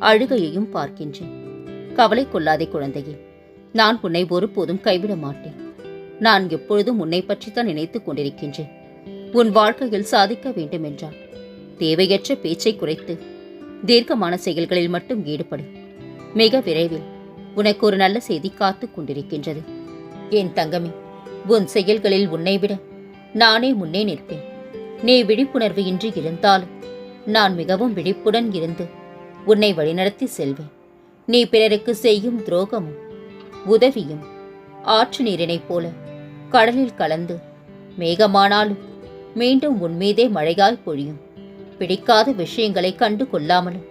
அழுகையையும் பார்க்கின்றேன். கவலை கொள்ளாதே குழந்தையே நான் உன்னை ஒருபோதும் கைவிட மாட்டேன். நான் எப்பொழுதும் உன்னை பற்றித்தான் நினைத்துக் கொண்டிருக்கின்றேன். உன் வாழ்க்கையில் சாதிக்க வேண்டுமென்றால் தேவையற்ற பேச்சை குறைத்து தீர்க்கமான செயல்களில் மட்டும் ஈடுபடு. மிக விரைவில் உனக்கு ஒரு நல்ல செய்தி காத்துக் கொண்டிருக்கின்றது. என் தங்கமே உன் செயல்களில் உன்னை விட நானே முன்னே நிற்பேன். நீ விழிப்புணர்வு இன்றி இருந்தாலும் நான் மிகவும் விழிப்புடன் இருந்து உன்னை வழிநடத்தி செல்வேன். நீ பிறருக்கு செய்யும் துரோகமும் உதவியும் ஆற்று நீரினைப் போல கடலில் கலந்து மேகமானாலும் மீண்டும் உன்மீதே மழையாய் பொழியும். பிடிக்காத விஷயங்களை கண்டு கொள்ளாமலும்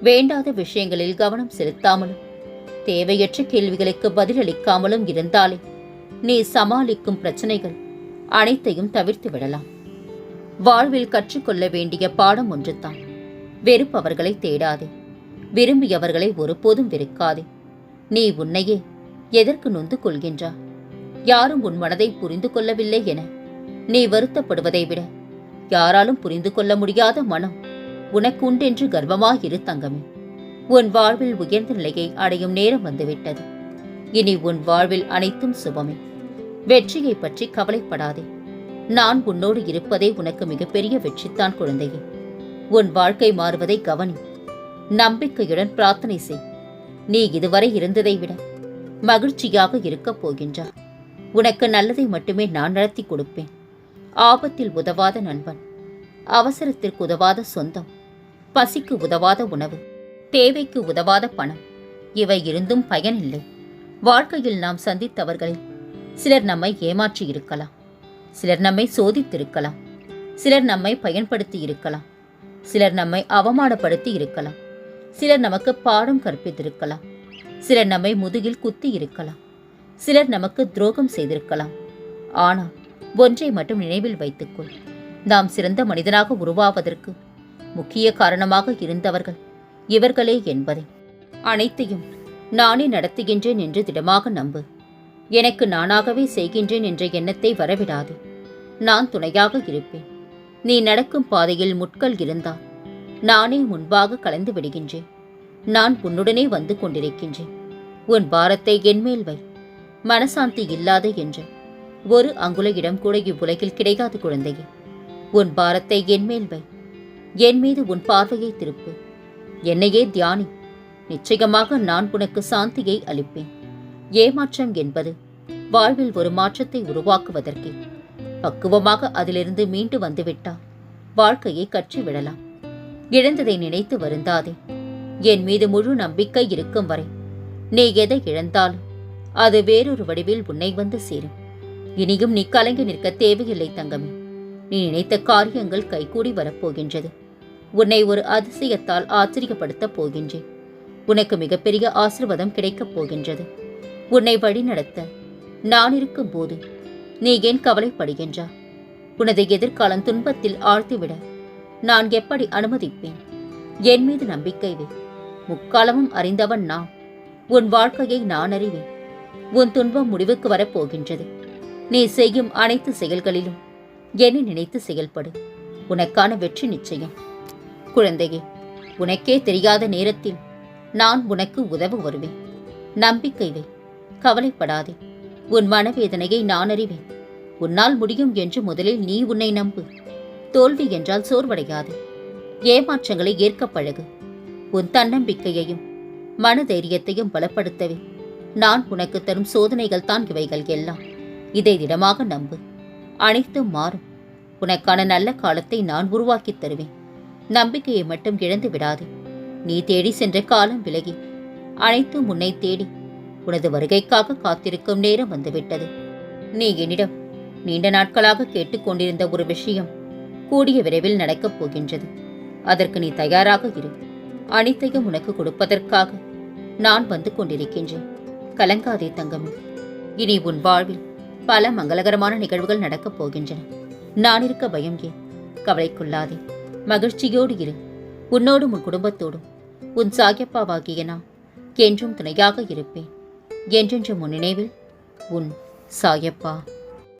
வேண்டாத விஷயங்களில் கவனம் செலுத்தாமலும் தேவையற்ற கேள்விகளுக்கு பதிலளிக்காமலும் இருந்தாலே நீ சமாளிக்கும் பிரச்சனைகள் அனைத்தையும் தவிர்த்து விடலாம். வாழ்வில் கற்றுக்கொள்ள வேண்டிய பாடம் ஒன்றுதான். வெறுப்பவர்களை தேடாதே. விரும்பியவர்களை ஒருபோதும் வெறுக்காதே. நீ உன்னையே எதற்கு நொந்து கொள்கின்றா? யாரும் உன் மனதை புரிந்து கொள்ளவில்லை என. நீ வருத்தப்படுவதை விட யாராலும் புரிந்து கொள்ள முடியாத மனம் உனக்கு உண்டென்று கர்வமாயிரு தங்கமே. உன் வாழ்வில் உயர்ந்த நிலையை அடையும் நேரம் வந்துவிட்டது. இனி உன் வாழ்வில் அனைத்தும் சுபமே. வெற்றியை பற்றி கவலைப்படாதே. நான் உன்னோடு இருப்பதே உனக்கு மிகப்பெரிய வெற்றித்தான் குழந்தையே. உன் வாழ்க்கை மாறுவதை கவனி. நம்பிக்கையுடன் பிரார்த்தனை செய். நீ இதுவரை இருந்ததை விட மகிழ்ச்சியாக இருக்கப் போகின்றார் உனக்கு நல்லதை மட்டுமே நான் நடத்தி கொடுப்பேன். ஆபத்தில் உதவாத நண்பன். அவசரத்திற்கு உதவாத சொந்தம். பசிக்கு உதவாத உணவு. தேவைக்கு உதவாத பணம். இவை இருந்தும் பயனில்லை. வாழ்க்கையில் நாம் சந்தித்தவர்களில் சிலர் நம்மை ஏமாற்றி இருக்கலாம் சிலர் நம்மை சோதித்திருக்கலாம். சிலர் நம்மை பயன்படுத்தி இருக்கலாம் சிலர் நம்மை அவமானப்படுத்தி இருக்கலாம். சிலர் நமக்கு பாடம் கற்பித்திருக்கலாம். சிலர் நம்மை முதுகில் குத்தி இருக்கலாம். சிலர் நமக்கு துரோகம் செய்திருக்கலாம். ஆனால் ஒன்றை மட்டும் நினைவில் வைத்துக்கொள். நாம் சிறந்த மனிதனாக உருவாவதற்கு முக்கிய காரணமாக இருந்தவர்கள் இவர்களே என்பதை அனைத்தையும் நானே நடத்துகின்றேன் என்று திடமாக நம்பு. எனக்கு நானாகவே செய்கின்றேன் என்ற எண்ணத்தை வரவிடாது. நான் துணையாக இருப்பேன். நீ நடக்கும் பாதையில் முட்கள் இருந்தால் நானே முன்பாக கலந்து விடுகின்றேன். நான் உன்னுடனே வந்து கொண்டிருக்கின்றேன். உன் பாரத்தை என்மேல் வை. மனசாந்தி இல்லாத என்று. ஒரு அங்குல இடம் கூட இவ்வுலகில் கிடைக்காது குழந்தையே. உன் பாரத்தை என்மேல் வை. என் மீது உன் பார்வையை திருப்பு. என்னையே தியானி. நிச்சயமாக நான் உனக்கு சாந்தியை அளிப்பேன். ஏமாற்றம் என்பது வாழ்வில் ஒரு மாற்றத்தை உருவாக்குவதற்கே. பக்குவமாக அதிலிருந்து மீண்டு வந்துவிட்டால் வாழ்க்கையை கற்றி விடலாம் இழந்ததை நினைத்து வருந்தாதே. என் மீது முழு நம்பிக்கை இருக்கும் வரை. நீ எதை இழந்தாலும் அது வேறொரு வடிவில் உன்னை வந்து சேரும். இனியும் நீ கலங்கி நிற்க தேவையில்லை தங்கமே. நீ நினைத்த காரியங்கள் கைகூடி வரப்போகின்றது. உன்னை ஒரு அதிசயத்தால் ஆச்சரியப்படுத்தப் போகின்றேன். உனக்கு மிகப்பெரிய ஆசீர்வாதம் கிடைக்கப் போகின்றது. உன்னை வழிநடத்த நான் இருக்கும்போது நீ ஏன் கவலைப்படுகின்றா? உனது எதிர்காலம் துன்பத்தில் ஆழ்த்திவிட நான் எப்படி அனுமதிப்பேன்? என் மீது நம்பிக்கை வை. முக்காலமும் அறிந்தவன் நான். உன் வாழ்க்கையை நான் அறிவேன். உன் துன்பம் முடிவுக்கு வரப்போகின்றது. நீ செய்யும் அனைத்து செயல்களிலும் என்னை நினைத்து செயல்படு. உனக்கான வெற்றி நிச்சயம். குழந்தையே உனக்கே தெரியாத நேரத்தில் நான் உனக்கு உதவ வருவேன். நம்பிக்கை வை. கவலைப்படாதே. உன் மனவேதனையை நான் அறிவேன். உன்னால் முடியும் என்று முதலில் நீ உன்னை நம்பு. தோல்வி என்றால் சோர்வடையாது. ஏமாற்றங்களை ஏற்க பழகு. உன் தன்னம்பிக்கையையும் மனதைரியத்தையும் பலப்படுத்தவே. நான் உனக்கு தரும் சோதனைகள் தான் இவைகள் எல்லாம். இதை திடமாக நம்பு. அனைத்தும் மாறும். உனக்கான நல்ல காலத்தை நான் உருவாக்கித் தருவேன். நம்பிக்கையை மட்டும் இழந்து விடாதே. நீ தேடி சென்ற காலம் விலகி. அனைத்தும் உன்னை தேடி உனது வருகைக்காக காத்திருக்கும் நேரம் வந்துவிட்டது. நீ என்னிடம் நீண்ட நாட்களாக கேட்டுக்கொண்டிருந்த ஒரு விஷயம் கூடிய விரைவில் நடக்கப் போகின்றது. அதற்கு நீ தயாராக இரு. அனைத்தையும் உனக்கு கொடுப்பதற்காக நான் வந்து கொண்டிருக்கின்றேன். கலங்காதே தங்கமே. இனி உன் வாழ்வில் பல மங்களகரமான நிகழ்வுகள் நடக்கப் போகின்றன. நான் இருக்க பயம் ஏன்? கவலைக்குள்ளாதே. மகிழ்ச்சியோடு இரு. உன்னோடும் உன் குடும்பத்தோடும். உன் சாகியப்பாவாகிய நான் என்றும் துணையாக இருப்பேன். என்றென்றும் உன் நினைவில் உன் சாயப்பா.